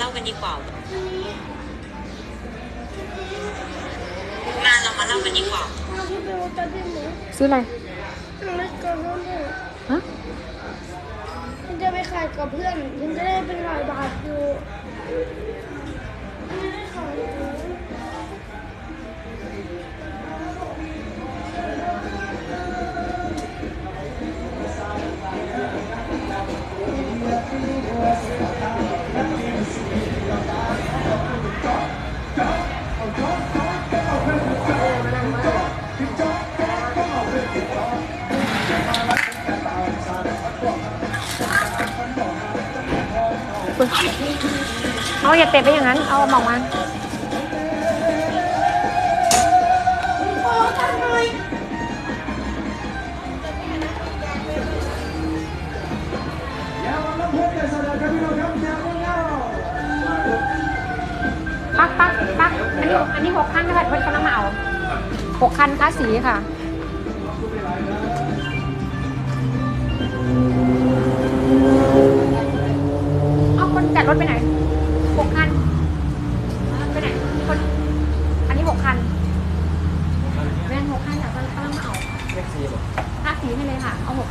มาเล่ากันดีกว่างานเรามาเล่ากันดีกว่าเราที่ดูตอนที่หนูซื้ออะไรไม่กลับแล้วเนี่ยฮะฉันจะไปขายกับเพื่อนฉันจะได้เป็นร้อยบาทอยู่ อาอย่าเตะไปอย่างนั้น เอาหมอกมาปักปักปักอันนี้อันนี้หกคันนะคะเพื่อนกำลังมาเอาหกคันค่าสีค่ะเอาคนจัดรถ ไปไหนคน อันนี้หกคันแม่นหกคันอยากกำลังมาเอาค่าสีให้เลยค่ะ เอาหก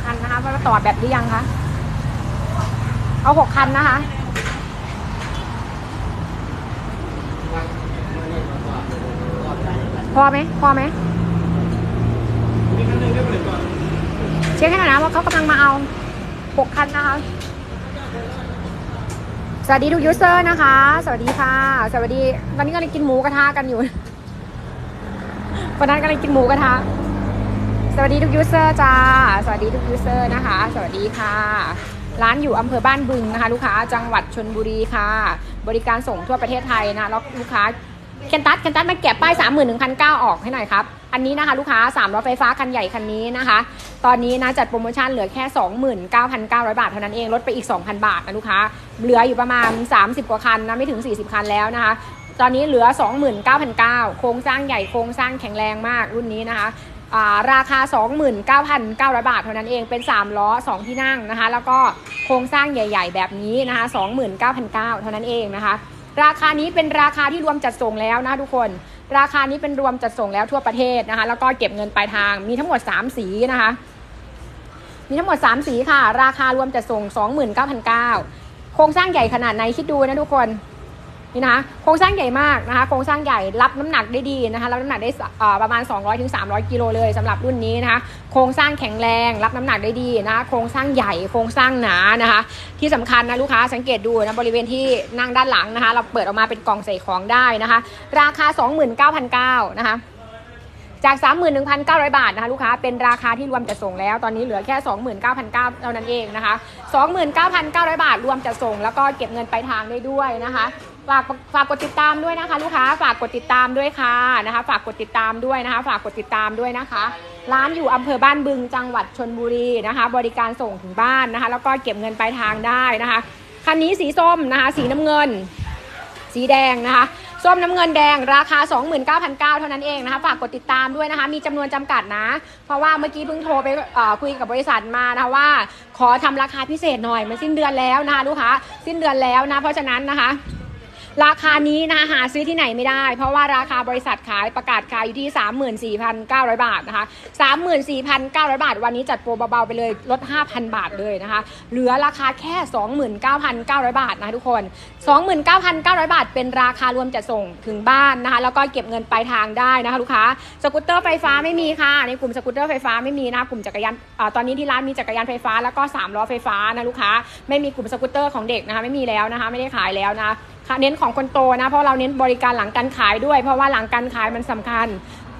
ต่อแบบหรือยังคะ เอาหกคันนะคะ พอไหม พอไหม เช็คให้หน่อยนะว่าเขากำลังมาเอาหกคันนะคะสวัสดีทุกยูเซอร์นะคะ สวัสดีค่ะ สวัสดี วันนี้กำลังกินหมูกระทะกันอยู่วันนั้นกำลังกินหมูกระทะ วัสดีทุกยูเซอร์จ้า สวัสดีทุกยูเซอร์นะคะ สวัสดีค่ะ ร้านอยู่อำเภอบ้านบึงนะคะ ลูกค้าจังหวัดชนบุรีค่ะ บริการส่งทั่วประเทศไทยนะแล้วลูกค้าเคนตัสเคนตัสมาแกะป้าย 3 1 0 0 0ออกให้หน่อยครับ อันนี้นะคะลูกค้า3ล้อไฟฟ้าคันใหญ่คันนี้นะคะ ตอนนี้นะจัดโปรโมชั่นเหลือแค่ 29,900 บาทเท่านั้นเอง ลดไปอีก 2,000 บาทนะลูกค้า เหลืออยู่ประมาณ 30 กว่าคันนะไม่ถึง 40 คันแล้วนะคะ ตอนนี้เหลือ 29,900โครงสร้างใหญ่โครงสร้างแข็งแรงมากรุ่นนี้นะคะ ราคา 29,900 บาทเท่านั้นเองเป็น 3 ล้อ 2 ที่นั่งนะคะ แล้วก็โครงสร้างใหญ่ ๆ แบบนี้นะคะ 29,900 เท่านั้นเองนะคะ ราคานี้เป็นราคาที่รวมจัดส่งแล้วนะทุกคน ราคานี้เป็นรวมจัดส่งแล้วทั่วประเทศนะคะ แล้วก็เก็บเงินปลายทางมีทั้งหมด 3 สีนะคะ มีทั้งหมด 3 สีค่ะ ราคารวมจัดส่ง 29,900 โครงสร้างใหญ่ขนาดไหนคิดดูนะทุกคน นี่นะคะโครงสร้างใหญ่มากนะคะโครงสร้างใหญ่รับน้ำหนักได้ดีนะคะรับน้ำหนักได้ประมาณ 200-300ถึง300กิโลเลยสำหรับรุ่นนี้นะคะโครงสร้างแข็งแรง รับน้ำหนักได้ดีนะคะโครงสร้างใหญ่โครงสร้างหนานะคะที่สำคัญนะลูกค้าสังเกตดูนะบริเวณที่นั่งด้านหลังนะคะเราเปิดออกมาเป็นกล่องใส่ของได้นะคะราคา 29,900นะคะจาก 31,900 บาทนะคะลูกค้าเป็นราคาที่รวมจัดส่งแล้ว ตอนนี้เหลือแค่ 29,900เท่านั้นเองนะคะ 29,900 บาทรวมจัดส่งแล้วก็เก็บเงินปลายทางได้ด้วยนะคะ ฝากฝากกดติดตามด้วยนะคะ ลูกค้าฝากกดติดตามด้วยค่ะนะคะ ฝากกดติดตามด้วยนะคะ ฝากกดติดตามด้วยนะคะ ร้านอยู่อำเภอบ้านบึงจังหวัดชนบุรีนะคะ บริการส่งถึงบ้านนะคะ แล้วก็เก็บเงินปลายทางได้นะคะคันนี้สีส้มนะคะ สีน้ำเงิน สีแดงนะคะส้มน้ำเงินแดงราคา 29,900เท่านั้นเองนะคะฝากกดติดตามด้วยนะคะ มีจำนวนจำกัดนะ เพราะว่าเมื่อกี้เพิ่งโทรไปคุยกับบริษัทมานะคะว่า ขอทำราคาพิเศษหน่อยมันสิ้นเดือนแล้วนะคะลูกค้าสิ้นเดือนแล้วนะเพราะฉะนั้นนะคะ ราคานี้นะคะหาซื้อที่ไหนไม่ได้ เพราะว่าราคาบริษัทขายประกาศขายอยู่ที่ 34,900 บาทนะคะ 34,900 บาท วันนี้จัดโปรเบาๆไปเลยลด 5,000 บาทเลยนะคะ เหลือราคาแค่ 29,900 บาทนะคะทุกคน 29,900 บาท เป็นราคารวมจัดส่งถึงบ้านนะคะ แล้วก็เก็บเงินปลายทางได้นะคะลูกค้า สกูตเตอร์ไฟฟ้าไม่มีค่ะ ในกลุ่มสกูตเตอร์ไฟฟ้าไม่มีนะคะกลุ่มจักรยานอตอนนี้ที่ร้านมีจักรยานไฟฟ้าแล้วก็3ล้อไฟฟ้านะลูกค้า ไม่มีกลุ่มสกูตเตอร์ของเด็กนะคะไม่มีแล้วนะคะไม่ได้ขายแล้วนะ เน้นของคนโตนะ เพราะเราเน้นบริการหลังการขายด้วย เพราะว่าหลังการขายมันสำคัญ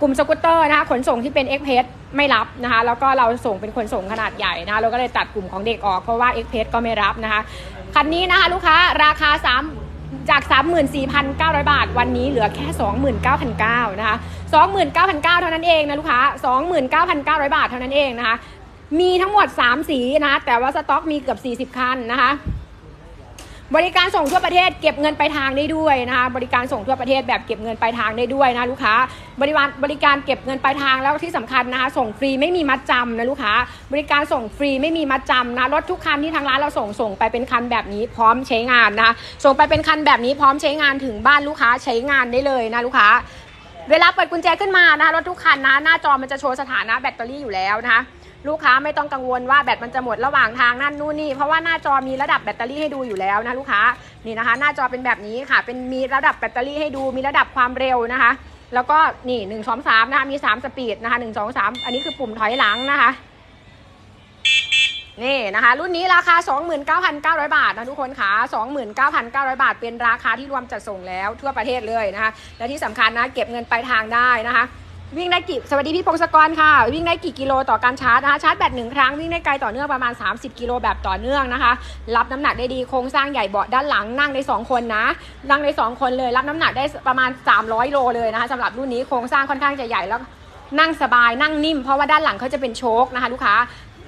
กลุ่มสกูตเตอร์นะคะขนส่งที่เป็น x p r e s s ไม่รับนะคะ แล้วก็เราส่งเป็นขนส่งขนาดใหญ่นะคะเราก็เลยตัดกลุ่มของเด็กออกเพราะว่า x p r e s s ก็ไม่รับนะคะคันนี้นะคะลูกค้าราคา 3จาก 34,900 บาท วันนี้เหลือแค่ 29,900นะคะ29,900 เท่านั้นเองนะลูกค้า 29,900 บาทเท่านั้นเองนะคะ มีทั้งหมด 3 สีนะะแต่ว่าสต็อกมีเกือบ 40 คันนะคะ บริการส่งทั่วประเทศเก็บเงินปลายทางได้ด้วยนะคะบริการส่งทั่วประเทศแบบเก็บเงินปลายทางได้ด้วยนะลูกค้า บริการบริการเก็บเงินปลายทางแล้วที่สำคัญนะคะส่งฟรีไม่มีมัดจำนะลูกค้า บริการส่งฟรีไม่มีมัดจำนะรถทุกคันที่ทางร้านเราส่งส่งไปเป็นคันแบบนี้พร้อมใช้งานนะคะส่งไปเป็นคันแบบนี้พร้อมใช้งานถึงบ้านลูกค้าใช้งานได้เลยนะลูกค้าเวลาเปิดกุญแจขึ้นมานะรถทุกคันนะหน้าจอมันจะโชว์สถานะแบตเตอรี่อยู่แล้วนะคะ ลูกค้าไม่ต้องกังวลว่าแบตมันจะหมดระหว่างทางนั่นนู่นนี่เพราะว่าหน้าจอมีระดับแบตเตอรี่ให้ดูอยู่แล้วนะลูกค้านี่นะคะ หน้าจอเป็นแบบนี้ค่ะ เป็นมีระดับแบตเตอรี่ให้ดูมีระดับความเร็วนะคะ แล้วก็นี่หนึ่งสองสามนะคะมีสามสปีดนะคะหนึ่งสองสามอันนี้คือปุ่มถอยหลังนะคะนี่นะคะ รุ่นนี้ราคา 29,900 บาทนะทุกคนค่ะ29,900 บาท เป็นราคาที่รวมจัดส่งแล้วทั่วประเทศเลยนะคะ และที่สำคัญนะ เก็บเงินปลายทางได้นะคะ วิ่งได้กี่สวัสดีพี่พงศกรค่ะ วิ่งได้กี่กิโลต่อการชาร์จนะคะชาร์จแบตหนึ่งครั้งวิ่งได้ไกลต่อเนื่องประมาณ 30 กิโลแบบต่อเนื่องนะคะ รับน้ำหนักได้ดีโครงสร้างใหญ่เบาะด้านหลังนั่งได้ 2 คนนะนั่งได้ 2 คนเลยรับน้ำหนักได้ประมาณ 300 โลเลยนะคะสำหรับรุ่นนี้โครงสร้างค่อนข้างจะใหญ่แล้วนั่งสบายนั่งนิ่มเพราะว่าด้านหลังเขาจะเป็นโชคนะคะ ลูกค้า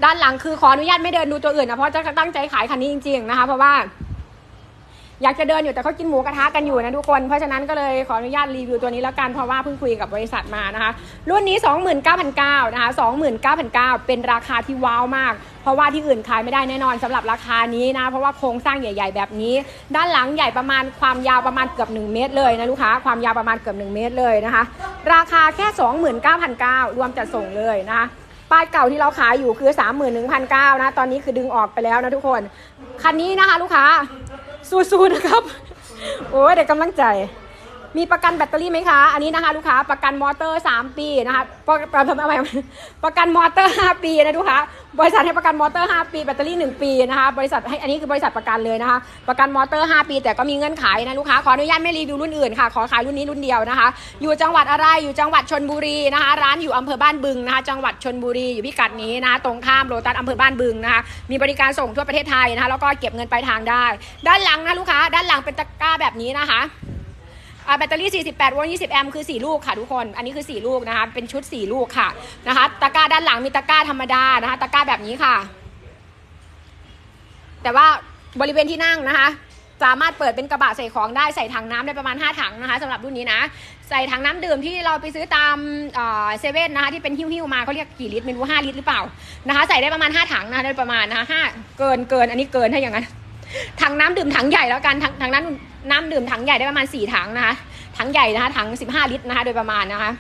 ด้านหลังคือขออนุญาตไม่เดินดูตัวอื่นนะเพราะจะตั้งใจขายคันนี้จริงๆนะคะเพราะว่า อยากจะเดินอยู่แต่เขากินหมูกระทะกันอยู่นะทุกคน เพราะฉะนั้นก็เลยขออนุญาตรีวิวตัวนี้แล้วกันเพราะว่าเพิ่งคุยกับบริษัทมานะคะ รุ่นนี้ 29,900นะคะ29,900 เป็นราคาที่ว้าวมาก เพราะว่าที่อื่นขายไม่ได้แน่นอนสำหรับราคานี้นะ เพราะว่าโครงสร้างใหญ่ ๆ แบบนี้ ด้านหลังใหญ่ประมาณความยาวประมาณเกือบ 1 เมตรเลยนะลูกค้าความยาวประมาณเกือบ 1 เมตรเลยนะคะ ราคาแค่ 29,900 รวมจัดส่งเลยนะคะป้ายเก่าที่เราขายอยู่คือ 31,900นะตอนนี้คือดึงออกไปแล้วนะทุกคนคันนี้นะคะ ลูกค้า สู้ๆนะครับ โอ้ยเด็กกำลังใจ มีประกันแบตเตอรี่ไหมคะ อันนี้นะคะลูกค้าประกันมอเตอร์ 3 ปีนะคะประประทำไรประกันมอเตอร์ 5 ปีนะลูกค้าบริษัทให้ประกันมอเตอร์ 5 ปีแบตเตอรี่ 1 ปีนะคะบริษัทให้อันนี้คือบริษัทประกันเลยนะคะ ประกันมอเตอร์ 5 ปี แต่ก็มีเงื่อนไขนะลูกค้าขออนุญาตไม่รีวิวรุ่นอื่นค่ะขอขายรุ่นนี้รุ่นเดียวนะคะ อยู่จังหวัดอะไรอยู่จังหวัดชนบุรีนะคะ ร้านอยู่อำเภอบ้านบึงนะคะ จังหวัดชนบุรีอยู่พิกัดนี้นะคะตรงข้ามโลตัสอำเภอบ้านบึงนะคะ มีบริการส่งทั่วประเทศไทยนะคะแล้วก็เก็บเงินปลายทางได้ ด้านหลังนะลูกค้า ด้านหลังเป็นตะกร้าแบบนี้นะคะ แบตเตอรี่ 48 โวลต์ 20 แอมป์ คือ 4 ลูกค่ะทุกคน อันนี้คือ 4 ลูกนะคะ เป็นชุด 4 ลูกค่ะนะคะ ตะกร้าด้านหลังมีตะกร้าธรรมดานะคะ ตะกร้าแบบนี้ค่ะ แต่ว่าบริเวณที่นั่งนะคะ สามารถเปิดเป็นกระบะใส่ของได้ ใส่ถังน้ำได้ประมาณ 5 ถังนะคะสำหรับรุ่นนี้นะ ใส่ถังน้ำดื่มที่เราไปซื้อตามเซเว่นนะคะ ที่เป็นหิ้วๆมาเขาเรียกกี่ลิตรไม่รู้ 5 ลิตรหรือเปล่านะคะ ใส่ได้ประมาณ 5 ถังนะคะได้ประมาณนะคะ5เกินเกิน อันนี้เกินถ้าอย่างนั้น ถังน้ำดื่มถังใหญ่แล้วกันถังถังนั้นน้ำดื่มถังใหญ่ได้ประมาณ4ถังนะคะถังใหญ่นะคะถัง15ลิตรนะคะ โดยประมาณนะคะ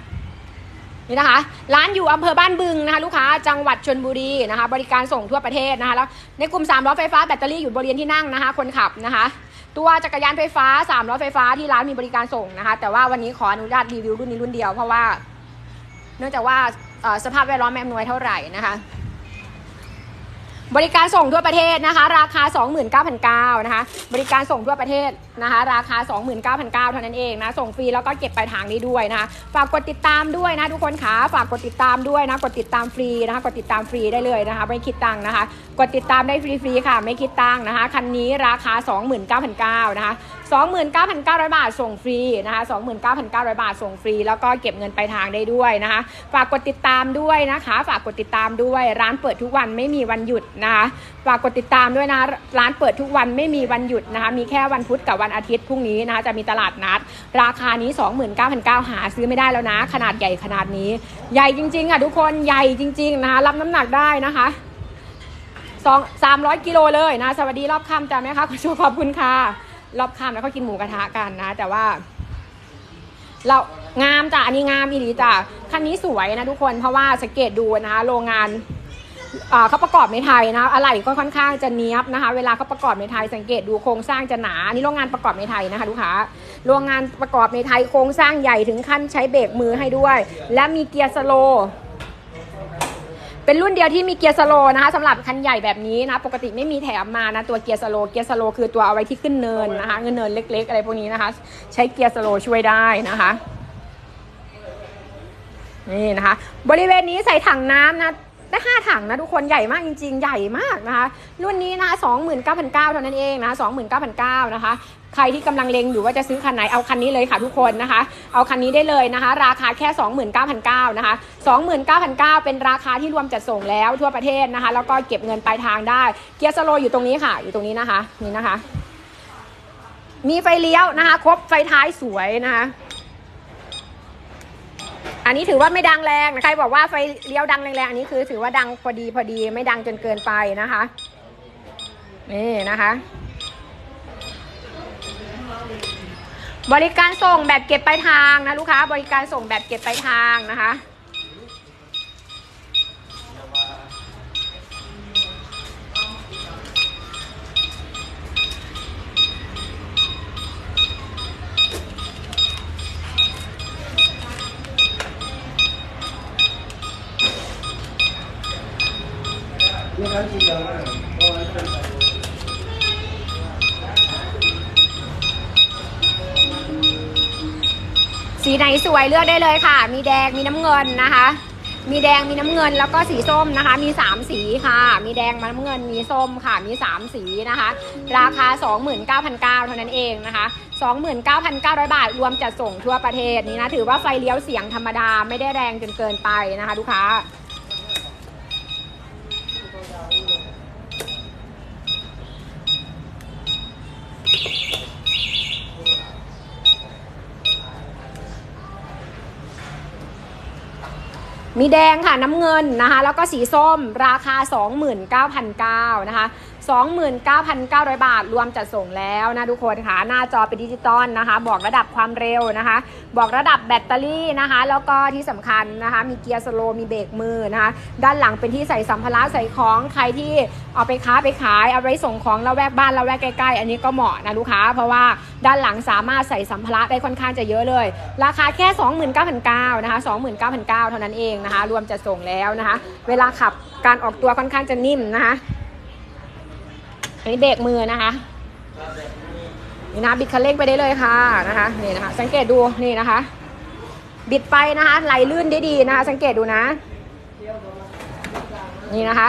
นี่นะคะ ร้านอยู่อำเภอบ้านบึงนะคะ ลูกค้าจังหวัดชนบุรีนะคะ บริการส่งทั่วประเทศนะคะแล้วในกลุ่ม3ล้อไฟฟ้าแบตเตอรี่อยู่บริเวณที่นั่งนะคะ คนขับนะคะ ตัวจักรยานไฟฟ้า3ล้อไฟฟ้าที่ร้านมีบริการส่งนะคะ แต่ว่าวันนี้ขออนุญาตรีวิวรุ่นนี้รุ่นเดียวเพราะว่า เนื่องจากว่าสภาพแวดล้อมไม่อำนวยเท่าไหร่นะคะ บริการส่งทั่วประเทศนะคะ ราคา 29,900นะคะ บริการส่งทั่วประเทศนะคะ ราคา 29,900เท่านั้นเองนะ ส่งฟรีแล้วก็เก็บปลายทางได้ด้วยนะคะ ฝากกดติดตามด้วยนะทุกคนค่ะฝากกดติดตามด้วยนะ กดติดตามฟรีนะคะ กดติดตามฟรีได้เลยนะคะ ไม่คิดตังค์นะคะ กดติดตามได้ฟรีๆค่ะ ไม่คิดตังค์นะคะ คันนี้ราคา 29,900นะคะ 29,900 บาทส่งฟรีนะคะ29,900 บาทส่งฟรี แล้วก็เก็บเงินปลายทางได้ด้วยนะคะ ฝากกดติดตามด้วยนะคะ ฝากกดติดตามด้วยร้านเปิดทุกวันไม่มีวันหยุดนะคะฝากกดติดตามด้วยนะร้านเปิดทุกวันไม่มีวันหยุดนะคะ มีแค่วันพุธกับวันอาทิตย์พรุ่งนี้นะคะจะมีตลาดนัด ราคานี้ 29,900 หาซื้อไม่ได้แล้วนะ ขนาดใหญ่ขนาดนี้ ใหญ่จริงๆอะทุกคนใหญ่จริง ๆ นะคะรับน้ำหนักได้นะคะสองสามร้อยกิโลเลยนะ สวัสดีรอบคำจ้าแม่คะคุณโชขอบคุณค่ะ รอบค่ำแล้วเขากินหมูกระทะกันนะ แต่ว่า เรางามจ้ะอันนี้งามอีหลีจ้ะคันนี้สวยนะทุกคนเพราะว่าสังเกตดูนะคะโรงงานเขาประกอบในไทยนะอะไรก็ค่อนข้างจะเนี้ยบนะคะ เวลาเขาประกอบในไทยสังเกตดูโครงสร้างจะหนาอันนี้โรงงานประกอบในไทยนะคะลูกค้าโรงงานประกอบในไทยโครงสร้างใหญ่ถึงขั้นใช้เบรกมือให้ด้วย และมีเกียร์สโล เป็นรุ่นเดียวที่มีเกียร์สโลนะคะสำหรับคันใหญ่แบบนี้นะ ปกติไม่มีแถมมานะ ตัวเกียร์สโลเกียร์สโลคือตัวเอาไว้ที่ขึ้นเนินนะคะเงินเนินเล็ก ๆ อะไรพวกนี้นะคะ ใช้เกียร์สโลช่วยได้นะคะนี่นะคะ บริเวณนี้ใส่ถังน้ำนะได้ห้าถังนะทุกคนใหญ่มากจริงๆ ใหญ่มากนะคะ รุ่นนี้นะคะสองหมื่นเก้าพันเก้าเท่านั้นเองนะสองหมื่นเก้าพันเก้านะคะ ใครที่กำลังเลงอยู่ว่าจะซื้อคันไหนเอาคันนี้เลยค่ะทุกคนนะคะ เอาคันนี้ได้เลยนะคะ ราคาแค่ 29,900นะคะ29,900เป็นราคาที่รวมจัดส่งแล้วทั่วประเทศนะคะ แล้วก็เก็บเงินปลายทางได้ เกียร์สโลอยู่ตรงนี้ค่ะ อยู่ตรงนี้นะคะนี่นะคะ มีไฟเลี้ยวนะคะ ครบไฟท้ายสวยนะคะอันนี้ถือว่าไม่ดังแรงนะใครบอกว่าไฟเลี้ยวดังแรงๆอันนี้คือถือว่าดังพอดีพอดีไม่ดังจนเกินไปนะคะ นี่นะคะ บริการส่งแบบเก็บปลายทางนะลูกค้า บริการส่งแบบเก็บปลายทางนะคะ วยเลือกได้เลยค่ะ มีแดงมีน้ำเงินนะคะ มีแดงมีน้ำเงินแล้วก็สีส้มนะคะ มี 3 สีค่ะ มีแดงมีน้ำเงินมีส้มค่ะ มี 3 สีนะคะ ราคา 29,900เท่านั้นเองนะคะ 29,900 บาทรวมจัดส่งทั่วประเทศนี้นะถือว่าไฟเลี้ยวเสียงธรรมดาไม่ได้แรงจนเกินไปนะคะลูกค้า มีแดงค่ะน้ำเงินนะคะ แล้วก็สีส้มราคา 29,900นะคะ 29,900 บาท รวมจัดส่งแล้วนะทุกคนค่ะ หน้าจอเป็นดิจิตอลนะคะ บอกระดับความเร็วนะคะ บอกระดับแบตเตอรี่นะคะ แล้วก็ที่สำคัญนะคะ มีเกียร์สโลว์มีเบรกมือนะคะ ด้านหลังเป็นที่ใส่สัมภาระใส่ของ ใครที่เอาไปค้าไปขาย เอาไว้ส่งของละแวกบ้านละแวกใกล้ๆ อันนี้ก็เหมาะนะลูกค้า เพราะว่าด้านหลังสามารถใส่สัมภาระได้ค่อนข้างจะเยอะเลย ราคาแค่ 29,900นะคะ29,900เท่านั้นเองนะคะ รวมจะส่งแล้วนะคะ เวลาขับการออกตัวค่อนข้างจะนิ่มนะคะ อันนี้เบรกมือนะคะนี่นะบิดคันเร่งไปได้เลยค่ะนะคะนี่นะคะ สังเกตดูนี่นะคะ บิดไปนะคะไหลลื่นได้ดีนะคะสังเกตดูนะ นี่นะคะ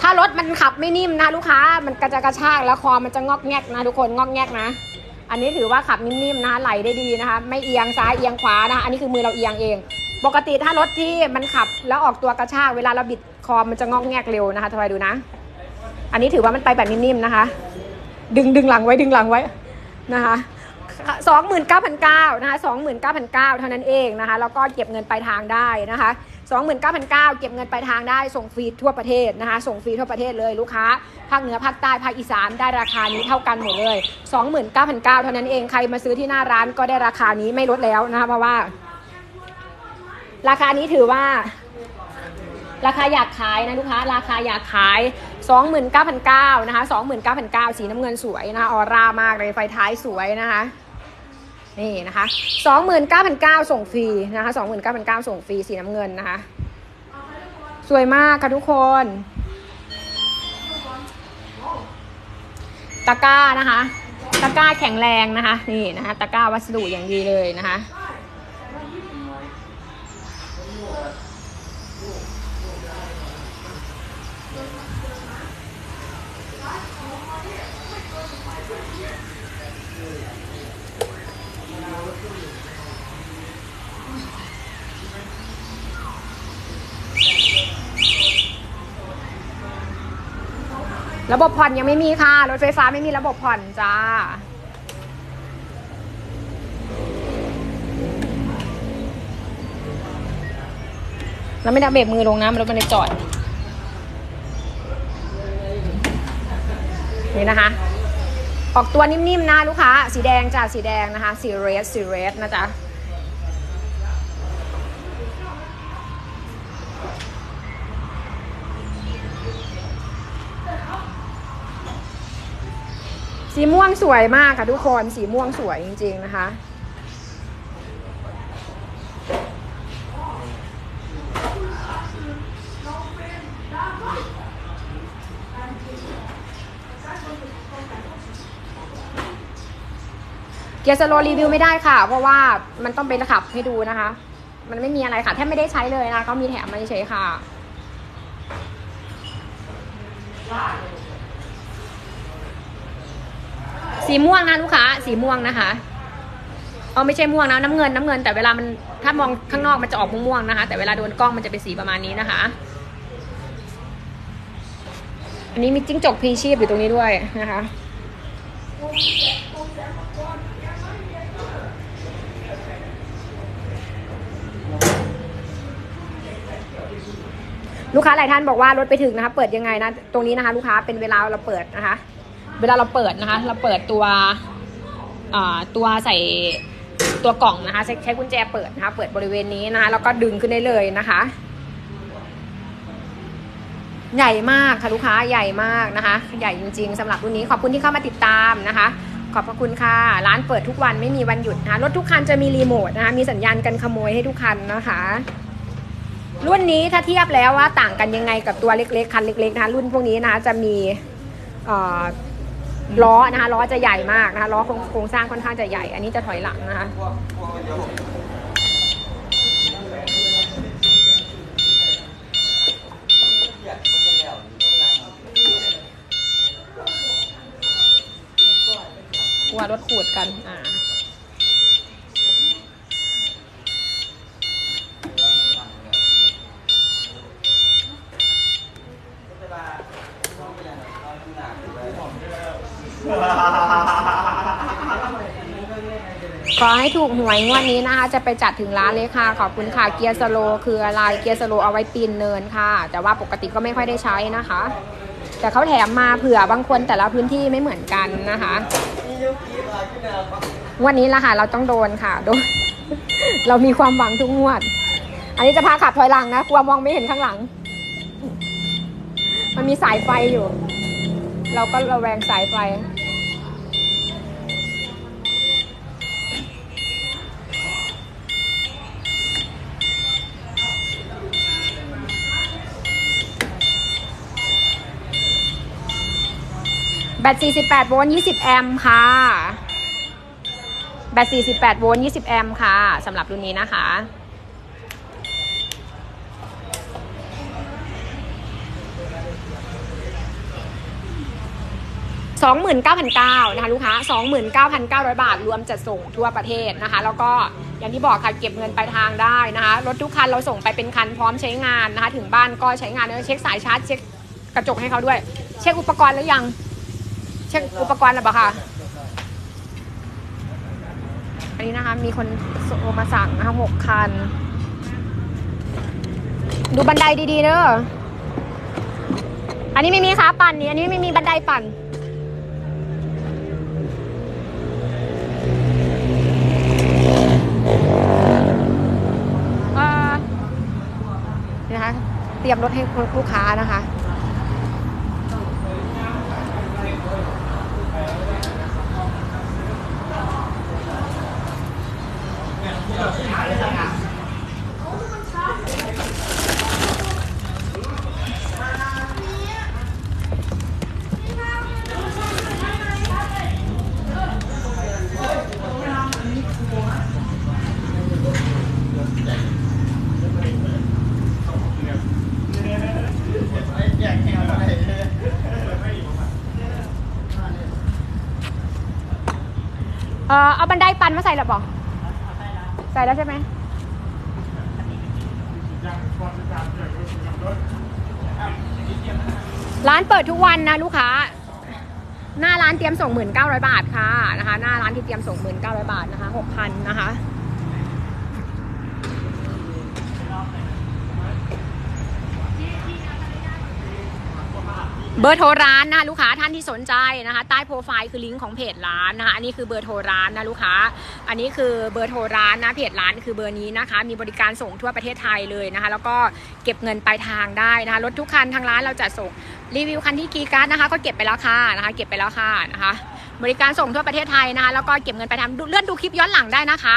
ถ้ารถมันขับไม่นิ่มนะลูกค้ามันกระจะกระชากแล้วคอมันจะงอกแงกนะทุกคนงอกแงกนะ อันนี้ถือว่าขับนิ่มๆนะคะไหลได้ดีนะคะ ไม่เอียงซ้ายเอียงขวานะคะอันนี้คือมือเราเอียงเองปกติถ้ารถที่มันขับแล้วออกตัวกระชากเวลาเราบิดคอมันจะงอกแงกเร็วนะคะทำไมดูนะ อันนี้ถือว่ามันไปแบบนิ่มๆนะคะ ดึงดึงหลังไว้ดึงหลังไว้นะคะสองหมื่นเก้าพันเก้านะคะสองหมื่นเก้าพันเก้าเท่านั้นเองนะคะ แล้วก็เก็บเงินปลายทางได้นะคะสองหมื่นเก้าพันเก้าเก็บเงินปลายทางได้ส่งฟรีทั่วประเทศนะคะ ส่งฟรีทั่วประเทศเลยลูกค้า ภาคเหนือภาคใต้ภาคอีสานได้ราคานี้เท่ากันหมดเลยสองหมื่นเก้าพันเก้าเท่านั้นเองใครมาซื้อที่หน้าร้านก็ได้ราคานี้ไม่ลดแล้วนะคะเพราะว่า ราคานี้ถือว่า ราคาอยากขายนะลูกค้าราคาอยากขาย 29,900นะคะ29,900สีน้ำเงินสวยนะคะออร่ามากเลยไฟท้ายสวยนะคะนี่นะคะ29,900ส่งฟรีนะคะ29,900ส่งฟรีสีน้ำเงินนะคะ สวยมากค่ะทุกคนตะก้านะคะ ตะก้าแข็งแรงนะคะ นี่นะคะ ตะก้าวัสดุอย่างดีเลยนะคะ ระบบผ่อนยังไม่มีค่ะ รถไฟฟ้าไม่มีระบบผ่อนจ้า แล้วไม่ได้เบรกมือลงนะมันรถมันเลยจอด นี่นะคะ ออกตัวนิ่มๆนะลูกค้า สีแดงจ้า สีแดงนะคะ สีเรส สีเรสนะจ๊ะ สีม่วงสวยมากค่ะทุกคน สีม่วงสวยจริง ๆนะคะ เกียร์สโลรีวิวไม่ได้ค่ะ เพราะว่ามันต้องเป็นขับให้ดูนะคะ มันไม่มีอะไรค่ะ แทบไม่ได้ใช้เลยนะเขามีแถมมาเฉยค่ะ สีม่วงนะลูกค้า สีม่วงนะคะเอาไม่ใช่ม่วงนะน้ำเงินน้ำเงิน แต่เวลามันถ้ามองข้างนอกมันจะออกม่วงๆนะคะ แต่เวลาโดนกล้องมันจะเป็นสีประมาณนี้นะคะ อันนี้มีจิ้งจกพีชีพอยู่ตรงนี้ด้วยนะคะลูกค้าหลายท่านบอกว่ารถไปถึงนะคะ เปิดยังไงนะ ตรงนี้นะคะ ลูกค้าเป็นเวลาเราเปิดนะคะ เวลาเราเปิดนะคะ เราเปิดตัวตัวใส่ตัวกล่องนะคะ ใช้กุญแจเปิดนะคะ เปิดบริเวณนี้นะคะแล้วก็ดึงขึ้นได้เลยนะคะ ใหญ่มากค่ะลูกค้าใหญ่มากนะคะ ใหญ่จริงๆสำหรับรุ่นนี้ขอบคุณที่เข้ามาติดตามนะคะ ขอบพระคุณค่ะ ร้านเปิดทุกวันไม่มีวันหยุดนะคะรถทุกคันจะมีรีโมทนะคะ มีสัญญาณกันขโมยให้ทุกคันนะคะรุ่นนี้ถ้าเทียบแล้วว่าต่างกันยังไงกับตัวเล็กๆ คันเล็กๆนะคะรุ่นพวกนี้นะคะจะมีเอ่อ ล้อนะคะล้อจะใหญ่มากนะคะล้อโครงสร้างค่อนข้างจะใหญ่ อันนี้จะถอยหลังนะคะกลัวรถขูดกันอ่า ขอให้ถูกหวยงวดนี้นะคะ จะไปจัดถึงร้านเลยค่ะ ขอบคุณค่ะเกียร์สโลคืออะไรเกียร์สโลเอาไว้ปีนเนินค่ะ แต่ว่าปกติก็ไม่ค่อยได้ใช้นะคะ แต่เขาแถมมาเผื่อบางคนแต่ละพื้นที่ไม่เหมือนกันนะคะงวันนี้ละค่ะ เราต้องโดนค่ะโดนเรามีความหวังทุกงวด อันนี้จะพาขับถอยหลังนะกลัวมองไม่เห็นข้างหลัง มันมีสายไฟอยู่ เราก็ระแวงสายไฟ บต48โวลต์20 แอมป์ค่ะ แบต48โวลต์20 แอมป์ค่ะสำหรับรุ่นนี้นะคะ 29,900นะคะลูกค้า 29,900 บาท รวมจัดส่งทั่วประเทศนะคะ แล้วก็อย่างที่บอกค่ะเก็บเงินปลายทางได้นะคะ รถทุกคันเราส่งไปเป็นคันพร้อมใช้งานนะคะ ถึงบ้านก็ใช้งานแล้วเช็คสายชาร์จเช็คกระจกให้เขาด้วย เช็คอุปกรณ์แล้วยัง ช็คอุปกรณ์หรือเปล่าคะอันนี้นะคะ มีคนส่งมาสั่งนะคะหกคัน ดูบันไดดีๆเนอะอันนี้ไม่มีขาปั่นนี่อันนี้ไม่มีบันไดปั่นเอ่อนะคะ เตรียมรถให้ลูกค้านะคะ เออเอาบันไดปันมาใส่หรือเปล่า ใส่แล้วใช่ไหมร้านเปิดทุกวันนะลูกค้า หน้าร้านเตรียมส่งหมื่นเก้าร้อยบาทค่ะนะคะ หน้าร้านที่เตรียมส่งหมื่นเก้าร้อยบาทนะคะหกพันนะคะ บอร์โทรร้านนะลูกค้าท่านที่สนใจนะคะ ใต้โปรไฟล์คือลิงก์ของเพจร้านนะคะอันนี้คือเบอร์โทรร้านนะลูกค้า อันนี้คือเบอร์โทรร้านนะเพจร้านคือเบอร์นี้นะคะ มีบริการส่งทั่วประเทศไทยเลยนะคะ แล้วก็เก็บเงินปลายทางได้นะคะรถทุกคันทางร้านเราจะส่งรีวิวคันที่กีการ์ดนะคะ ก็เก็บไปแล้วค่ะนะคะ เก็บไปแล้วค่ะนะคะ บริการส่งทั่วประเทศไทยนะคะ แล้วก็เก็บเงินปลายทางดูเลื่อนดูคลิปย้อนหลังได้นะคะ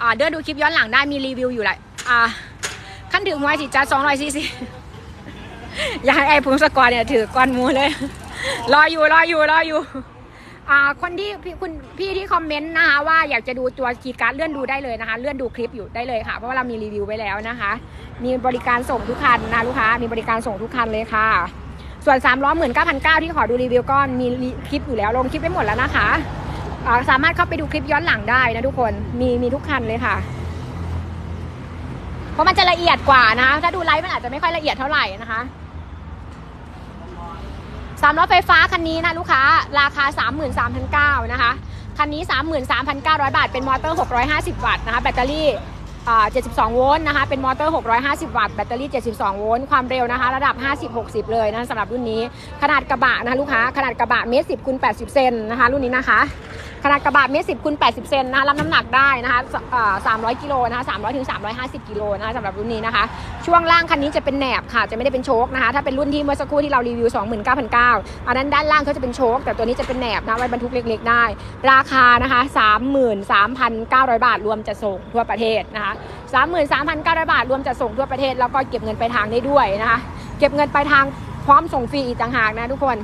อ่าเลื่อนดูคลิปย้อนหลังได้มีรีวิวอยู่หลายอ่าขั้นถึงไว้สิจ้าสองร้อยสี่สิบ อยากให้ไอ้พงศกรเนี่ยถือก้อนมูเลย รออยู่รออยู่รออยู่ อ่าคนที่พี่คุณพี่ที่คอมเมนต์นะคะว่าอยากจะดูตัวกีการ์ดเลื่อนดูได้เลยนะคะ เลื่อนดูคลิปอยู่ได้เลยค่ะ เพราะว่าเรามีรีวิวไว้แล้วนะคะ มีบริการส่งทุกคันนะลูกค้ามีบริการส่งทุกคันเลยค่ะ ส่วน3ามล้อหมื่นเก้าพันเก้าที่ขอดูรีวิวก็มีคลิปอยู่แล้วลงคลิปไปหมดแล้วนะคะสามารถเข้าไปดูคลิปย้อนหลังได้นะทุกคนมีมีทุกคันเลยค่ะเพราะมันจะละเอียดกว่านะ ถ้าดูไลฟ์มันอาจจะไม่ค่อยละเอียดเท่าไหร่นะคะ สามล้อไฟฟ้าคันนี้นะลูกค้า ราคา 33,900นะคะ คันนี้ 33,900 บาท เป็นมอเตอร์ 650 วัตต์นะคะ แบตเตอรี่อ่า72 โวลต์นะคะ เป็นมอเตอร์ 650 วัตต์ แบตเตอรี่ 72 โวลต์ ความเร็วนะคะ ระดับ 50-60 เลยนะสำหรับรุ่นนี้ ขนาดกระบะนะคะลูกค้า ขนาดกระบะเมตรสิบคูณ80 เซนนะคะ รุ่นนี้นะคะ ขนาดกระบะเมตรสิบคูณ80เซนนะคะรับน้ำหนักได้นะคะสอ่า300กิโลนะคะ300ถึง350กิโลนะคะสำหรับรุ่นนี้นะคะ ช่วงล่างคันนี้จะเป็นแหนบค่ะ จะไม่ได้เป็นโชคนะคะ ถ้าเป็นรุ่นที่เมื่อสักครู่ที่เรารีวิว29,900อันนั้นด้านล่างเขาจะเป็นโชคแต่ตัวนี้จะเป็นแหนบนะไว้บรรทุกเล็ก ๆ ได้ ราคานะคะ33,900บาทรวมจะส่งทั่วประเทศนะคะ33,900บาทรวมจะส่งทั่วประเทศแล้วก็เก็บเงินไปทางได้ด้วยนะคะ เก็บเงินไปทางพร้อมส่งฟรีอีกต่างหากนะทุกคน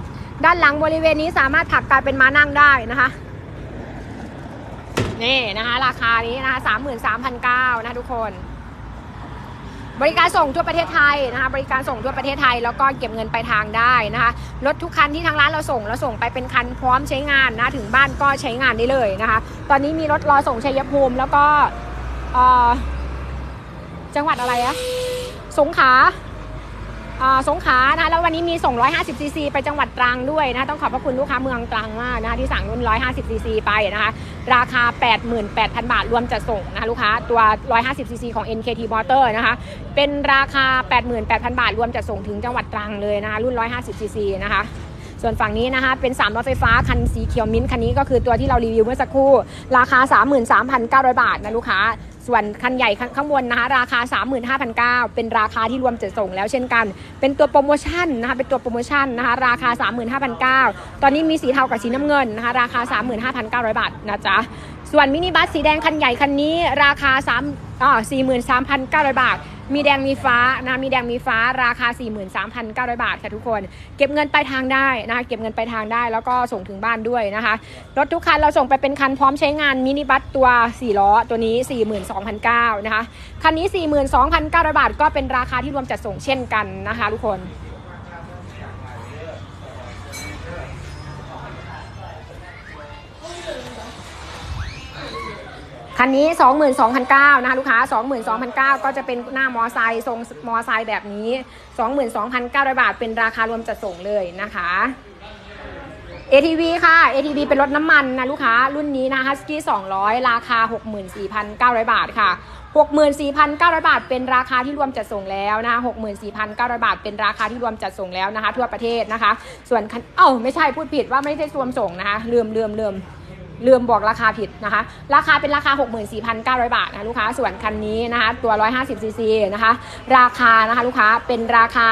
ด้านหลังบริเวณนี้สามารถถักกลายเป็นม้านั่งได้นะคะ นี่นะคะราคานี้นะคะ33,900นสามพันเก้านะทุกคน บริการส่งทั่วประเทศไทยนะคะบริการส่งทั่วประเทศไทย แล้วก็เก็บเงินไปลายทางได้นะคะรถทุกคันที่ทางร้านเราส่งเราส่งไปเป็นคันพร้อมใช้งานนะถึงบ้านก็ใช้งานได้เลยนะคะ ตอนนี้มีรถรอส่งชัยภูมิ แล้วก็จังหวัดอะไรอะสงขลา สงขลานะคะแล้ววันนี้มีส่ง 150 ซีซีไปจังหวัดตรังด้วยนะคะต้องขอบพระคุณลูกค้าเมืองตรังมากนะคะที่สั่งรุ่น 150 ซีซีไปนะคะราคา 88,000 บาทรวมจัดส่งนะคะลูกค้าตัว 150 ซีซีของ NKT Motor นะคะเป็นราคา 88,000 บาทรวมจัดส่งถึงจังหวัดตรังเลยนะคะรุ่น 150 ซีซีนะคะส่วนฝั่งนี้นะคะเป็น3ล้อไฟฟ้าคันสีเขียวมิ้นท์คันนี้ก็คือตัวที่เรารีวิวเมื่อสักครู่ ราคา 33,900 บาทนะลูกค้า ส่วนคันใหญ่ข้างข้างบนนะคะราคา 35,900 เป็นราคาที่รวมจัดส่งแล้วเช่นกัน เป็นตัวโปรโมชั่นนะคะเป็นตัวโปรโมชั่นนะคะราคา 35,900 ตอนนี้มีสีเทากับสีน้ำเงินนะคะราคา 35,900 บาทนะจ๊ะส่วนมินิบัสสีแดงคันใหญ่คันนี้ราคา3อ่า43,900 บาท มีแดงมีฟ้านะมีแดงมีฟ้าราคา 43,900 บาทค่ะทุกคน เก็บเงินปลายทางได้นะคะเก็บเงินปลายทางได้แล้วก็ส่งถึงบ้านด้วยนะคะรถทุกคันเราส่งไปเป็นคันพร้อมใช้งานมินิบัสตัว 4 ล้อตัวนี้ 42,900นะคะคันนี้ 42,900 บาท ก็เป็นราคาที่รวมจัดส่งเช่นกันนะคะทุกคน คันนี้ 22,900นะคะลูกค้า 22,900ก็จะเป็นหน้ามอไซค์ทรงมอไซค์แบบนี้ 22,900 บาท เป็นราคารวมจัดส่งเลยนะคะ ATV ค่ะ ATV เป็นรถน้ำมันนะลูกค้า รุ่นนี้นะ Husky 200 ราคา 64,900 บาทค่ะ 64,900 บาท เป็นราคาที่รวมจัดส่งแล้วนะคะ64,900 บาท เป็นราคาที่รวมจัดส่งแล้วนะคะ ทั่วประเทศนะคะ ส่วนคันเอ้าไม่ใช่พูดผิดว่าไม่ได้รวมส่งนะคะลืมลืมลืม ลืมบอกราคาผิดนะคะ ราคาเป็นราคา 64,900 บาทนะลูกค้าส่วนคันนี้นะคะ ตัว 150ซีซีนะคะ ราคานะคะลูกค้าเป็นราคา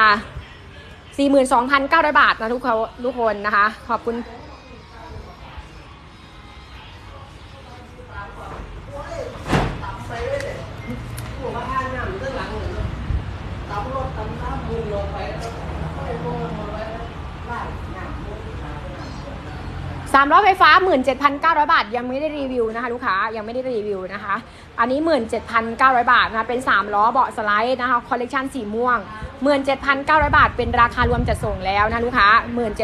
42,900 บาทนะทุกคนทุกคนนะคะ ขอบคุณ สามล้อไฟฟ้า 17,900 บาท ยังไม่ได้รีวิวนะคะ ลูกค้ายังไม่ได้รีวิวนะคะ อันนี้ 17,900 บาทนะคะเป็น 3 ล้อเบาะสไลด์นะคะคอลเลกชันสีม่วง 17,900 บาท เป็นราคารวมจัดส่งแล้วนะลูกค้า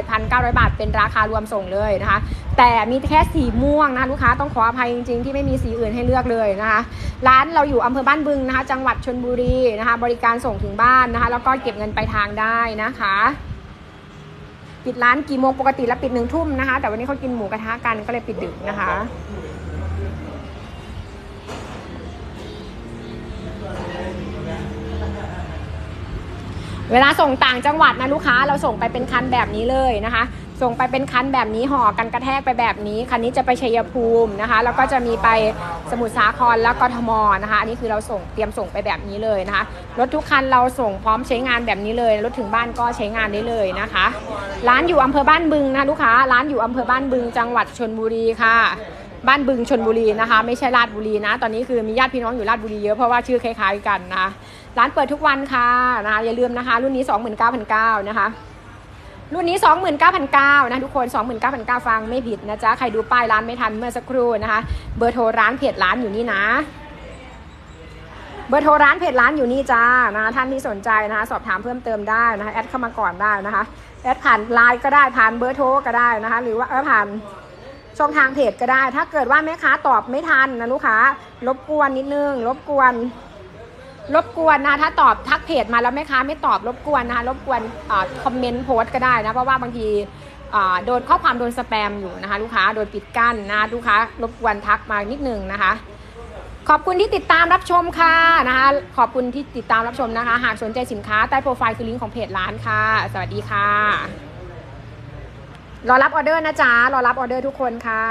17,900 บาท เป็นราคารวมส่งเลยนะคะ แต่มีแค่สีม่วงนะลูกค้าต้องขออภัยจริงๆ ที่ไม่มีสีอื่นให้เลือกเลยนะคะร้านเราอยู่อำเภอบ้านบึงนะคะ จังหวัดชนบุรีนะคะ บริการส่งถึงบ้านนะคะ แล้วก็เก็บเงินไปลายทางได้นะคะ ปิดร้านกี่โมงปกติแล้วปิดหนึ่งทุ่มนะคะ แต่วันนี้เขากินหมูกระทะกันก็เลยปิดดึกนะคะเวลาส่งต่างจังหวัดนะลูกค้าเราส่งไปเป็นคันแบบนี้เลยนะคะ ส่งไปเป็นคันแบบนี้ห่อกันกระแทกไปแบบนี้คันนี้จะไปชัยภูมินะคะ แล้วก็จะมีไปสมุทรสาครแล้วก็ทมนะคะ อันนี้คือเราส่งเตรียมส่งไปแบบนี้เลยนะคะรถทุกคันเราส่งพร้อมใช้งานแบบนี้เลยรถถึงบ้านก็ใช้งานได้เลยนะคะ ร้านอยู่อำเภอบ้านบึงนะลูกค้าร้านอยู่อำเภอบ้านบึง จังหวัดชนบุรีค่ะ บ้านบึงชนบุรีนะคะ ไม่ใช่ราชบุรีนะ ตอนนี้คือมีญาติพี่น้องอยู่ราชบุรีเยอะเพราะว่าชื่อคล้ายๆกันนะคะร้านเปิดทุกวันค่ะนะคะอย่าลืมนะคะ รุ่นนี้ 29,900นะคะ รุ่นนี้ 29,900นะทุกคน 29,900 ฟังไม่ผิดนะจ๊ะ ใครดูป้ายร้านไม่ทันเมื่อสักครู่นะคะ เบอร์โทรร้านเพจร้านอยู่นี่นะ เบอร์โทรร้านเพจร้านอยู่นี่จ้านะท่านที่สนใจนะคะ สอบถามเพิ่มเติมได้นะคะ แอดเข้ามาก่อนได้นะคะ แอดผ่านไลน์ก็ได้ ผ่านเบอร์โทรก็ได้นะคะ หรือว่าเออผ่านช่องทางเพจก็ได้ ถ้าเกิดว่าแม่ค้าตอบไม่ทันนะลูกค้ารบกวนนิดนึง รบกวน รบกวนนะ ถ้าตอบทักเพจมาแล้วแม่ค้าไม่ตอบรบกวนนะคะรบกวนคอมเมนต์โพสต์ก็ได้นะ เพราะว่าบางทีโดนข้อความโดนสแปมอยู่นะคะลูกค้าโดนปิดกั้นนะลูกค้ารบกวนทักมานิดนึงนะคะ ขอบคุณที่ติดตามรับชมค่ะนะคะขอบคุณที่ติดตามรับชมนะคะ หากสนใจสินค้าใต้โปรไฟล์คือลิงก์ของเพจร้านค่ะ สวัสดีค่ะ รอรับออเดอร์นะจ๊ะรอรับออเดอร์ทุกคนค่ะ